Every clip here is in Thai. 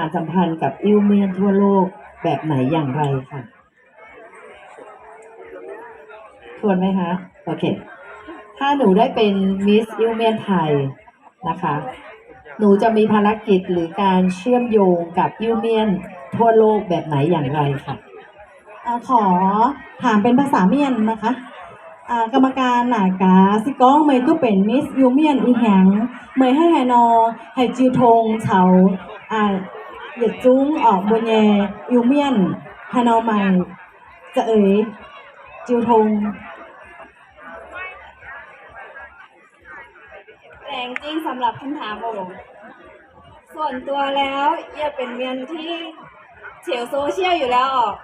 ารสัมพันธ์กับอิวเมียนทั่วโลกแบบไหนอย่างไรค่ะ ทวนไหมคะ โอเค ถ้าหนูได้เป็นมิสอิวเมียนไทยนะคะ หนูจะมีภารกิจหรือการเชื่อมโยงกับอิวเมียนทั่วโลกแบบไหนอย่างไรค่ะอ่าขอถามเป็นภาษาเมียนนะคะกรรมการหนากาซิก้องเมยตู้เป็นมิสยูเมียนอีแหงเมยให้แฮนอให้จิวทงเฉาอ่า เหยียดจุ้งออกบนแยยูเมียนฮานอใหม่จะเอ๋ยจิวทงแรงจริงสำหรับคำถามโอส่วนตัวแล้วเอียเป็นเมียนที่เฉียวโซเชียลอยู่แล้วออก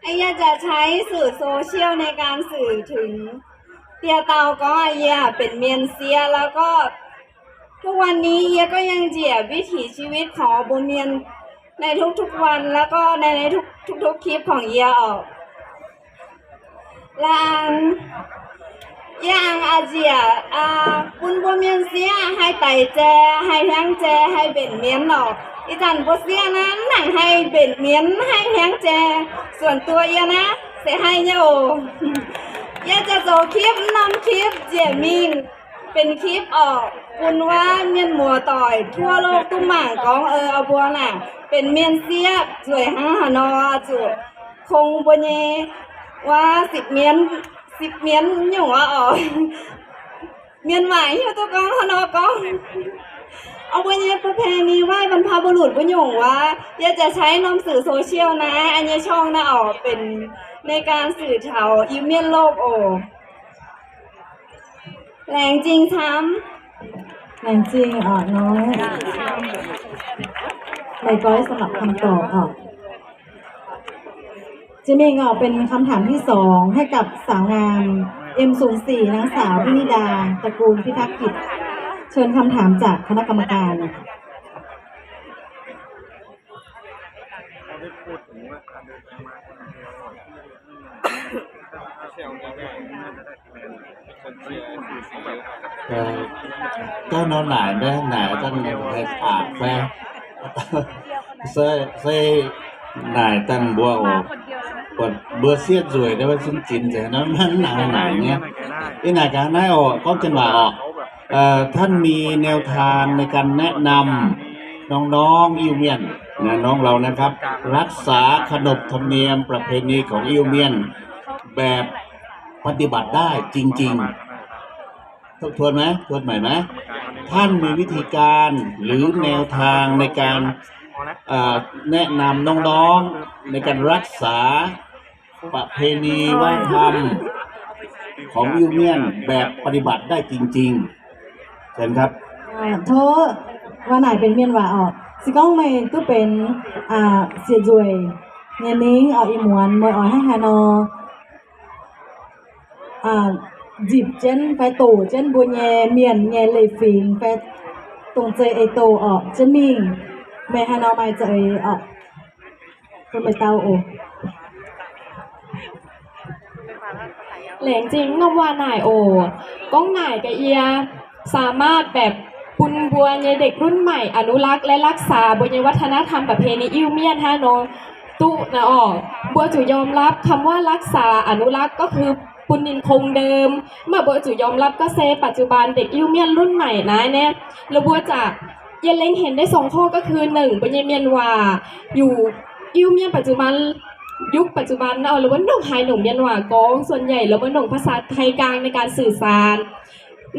ไอ้เอียจะใช้สื่อโซเชียลในการสื่อถึงเตียเตาก็ไอเอียเป็นเมียนเซียแล้วก็ ทุกวันนี้เอียก็ยังเจียบวิถีชีวิตของบนเมียนในทุกๆวันแล้วก็ในในทุกทุกๆคลิปของเอียออกและอันอย่างอาเจียอ่าปุนบัวเมียนเสียให้ไตแจให้แทงแจให้เบ็นเมียนหนอกอีจันบัวเสียนั้นหนังให้เบ็นเมียนให้แทงแจ ส่วนตัวเอียนะเสียให้เยโอเอียจะโจคลิปนำคลิปเจียมิงเป็นคลิปออก ปุนว่าเมียนหมัวต่อย ทั่วโลกตุ้มหม่างกองเออเอาบัวน่ะ เป็นเมียนเสียสวยห้าหานอจุคงบัวเยว่าสิบเมียนสิบเมียนหยู่ว่าอ๋อเมียนหมายอยู่ตัวกองฮานอกองเอาไว้เนี่ยประเพณีไหว้บรรพบุรุษบุญหยงว่าอย่าจะใช้นำสื่อโซเชียลนะ อันนี้ช่องนะออกเป็นในการสื่อเถาอีเมียนโลกโอแรงจริงช้ แรงจริงอะน้อยเลยก้อยสำหรับคำตอบอะจิมิงอะเป็นคำถามที่สองให้กับสาวงาม M04 นางสาวพินิดา ตระกูลพิทักษ์กิจ เชิญคำถามจากคณะกรรมการ Ờ, cái nó nải đấy nải tăng hay ả phe xe xe nải tăng bùa ổ còn bữa xiết rồi đó xin chín thì nó มันหนายหนายเงี้ยที่ไหนกันนายออกก็จะมาออกเอ่อท่านมีแนวทางในการแนะนำน้องๆอิวเมียนนะน้องเรานะครับ รักษาขนบธรรมเนียมประเพณีของอิวเมียนแบบปฏิบัติได้จริง ๆ ทบทวนไหมทวนใหม่ไหมท่านมีวิธีการหรือแนวทางในการแนะนำน้องๆในการรักษาประเพณีวัฒนธรรมของยูเนียนแบบปฏิบัติได้จริง ๆเชิญครับโทษว่าไหนเป็นเมียนว่าออกสิก้องไม่ก็เป็นอ่าเสียจวยเนียนิ้งออกอีหมวนมวยออกให้ฮานออ่า จีบเจนไปตูเจนบุญแยเมียนแยเลยฟิงไปตรงเจไอโตออกเจนมิงแม่ฮานอไม่เจไอออกคนไปเตาโอแหลงจริงนบว่าหน่ายโอก้องหน่ายกับเอียสามารถแบบปุนบัวเยเด็กรุ่นใหม่ อนุรักษ์และรักษาบญวัฒนธรรมประเพณีอิวเมียนฮะโนตุนะออกบัวจุยอมรับคำว่ารักษาอนุรักษ์ก็คือ ปุนินคงเดิมเมื่อบัวจุยอมรับก็เซปัจจุบันเด็กอิวเมียนรุ่นใหม่นะเนี่ยแล้วบัวจะเยนเล็งเห็นได้สองข้อก็คือหนึ่งบญเมียนว่าอยู่อิวเมียนปัจจุบันยุคปัจจุบันเนาะหรือว่าหนุ่มไฮหนุ่มเมียนหวากองส่วนใหญ่แล้วว่าหนุ่มภาษาไทยกลางในการสื่อสาร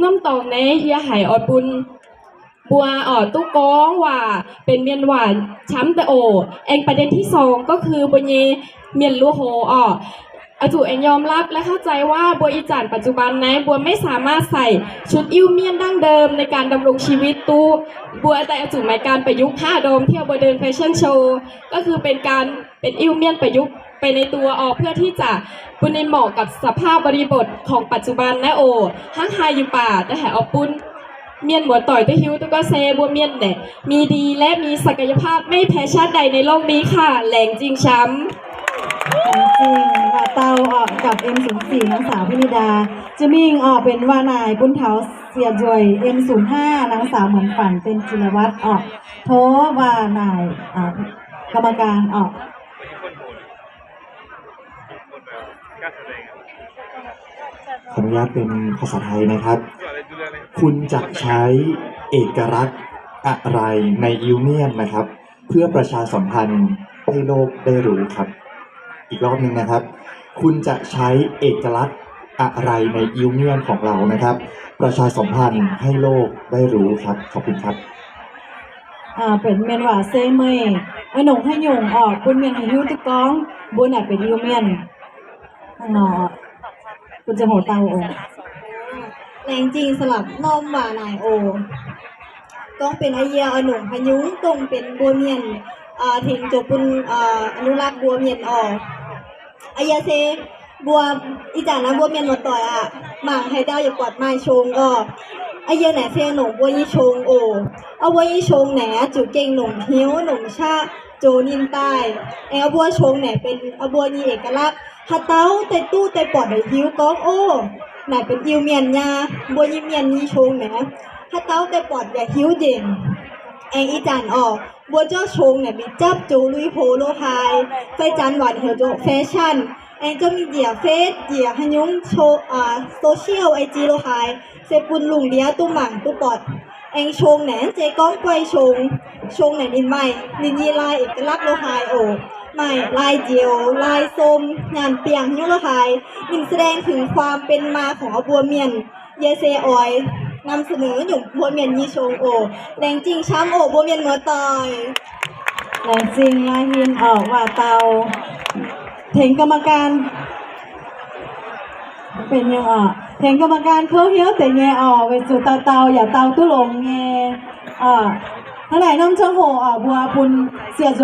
น้ำตองในเอียไหออดบุญบัวออดตู้กองว่าเป็นเมียนหวานช้ำแต่โอเองประเด็นที่สองก็คือบัวเยเมียนลัวโฮอ่อ อาจูเองยอมรับและเข้าใจว่าบัวอีจานปัจจุบันนะบัวไม่สามารถใส่ชุดอิ้วเมียนดั้งเดิมในการดำรงชีวิตตู้บัวแต่อาจูหมายการประยุกต์ผ้าโดมเที่ยวบัวเดินแฟชั่นโชว์ก็คือเป็นการเป็นอิ้วเมียนประยุกต์ไปในตัวออกเพื่อที่จะปุนในเหมาะกับสภาพบริบทของปัจจุบันนะโอห้างไฮอยู่ป่าแต่แห่เอาปุ้นเมียนหัวต่อยตัวฮิวตัวก็เซบัวเมียนเนี่ยมีดีและมีศักยภาพไม่แพ้ชาติใดในโลกนี้ค่ะ แหลงจริงช้ำจริง กับ M04 นางสาวพินิดา จะมิ่งออกเป็นว่านายปุ้นเถาเสียจวย M05 นางสาวเหมือนฝันเป็นจิรวัตรออกโทว่านายกรรมการออกขออนุญาตเป็นภาษาไทยนะครับ คุณจะใช้เอกลักษณ์อะไรในยูเนียนนะครับ เพื่อประชาสัมพันธ์ให้โลกได้รู้ครับ อีกรอบหนึ่งนะครับ คุณจะใช้เอกลักษณ์อะไรในยูเนียนของเรานะครับ ประชาสัมพันธ์ให้โลกได้รู้ครับ ขอบคุณครับอ่าเป็นเมียนว่าเซเมยอหนงให้หยงออกบุญเมียนให้ยูตุกองบุญอาจเป็นยูเมียนข้างนอกคุณจะโหเตาออกแรงจริงสลับน้อมว่านายโอต้องเป็นไอเยียอหนุ่มพยุงต้องเป็นบัวเมียนอ่าถึงจบปุนอ่าอนุรักษ์บัวเมียนออกไอเยียเซบัวอีจานะบัวเมียนหมดต่อยอะหมางให้เจ้าอย่ากอดไม้ชงกไอเยียไหนเซหนุ่มบัวยี่ชงโอเอาบัวยี่ชงแหนจุเก่งหนุ่มหิวหนุ่มชาโจนินใต้ไอเอาบัวชงแหนเป็นเอาบัวยี่เอกลักษณ์ฮัตเต้าเตตู้เตปอดไอหิวก้องโอไหนเป็นอิวเมียนยาบัวยิเมียนยี่ชงแหนถ้าเต้าแต่ปอดอย่าหิวเด่น แองอีจานออกบัวเจ้าชงเนี่ยมีจับโจลุยโพโลไฮไฟจันหวานเหี่ยวโจแฟชั่นแองก็มีเดียเฟสเดียฮยุ้งโชอ่าโซเชียลไอจีโลไฮเซปุนลุงเดียตุ้หมั่งตุ้ปอดแองชงแหนเจก้องไกวชง ชงไหนนินไม่นินยีลายเอกลักษณ์โลไฮโอไม่ลายเจียว ลายส้มงานเปียงยุโรไทยยิ่งแสดงถึงความเป็นมาของอบัวเมียน เยเซออย นำเสนอหยุ่มบัวเมียนยีชงโอแรงจริงช้ำโอบัวเมียนเมือตอยแรงจริงลายหินออกว่าเตาเถงกรรมการ เป็นยังอะเถงกรรมการเขาเหี้ยวแต่แงออกไปสู่เตาเตาอย่าเตาตุ้หลงแงอะเท่าไหร่น้องเจ้าโหอะบัวปุนเสีย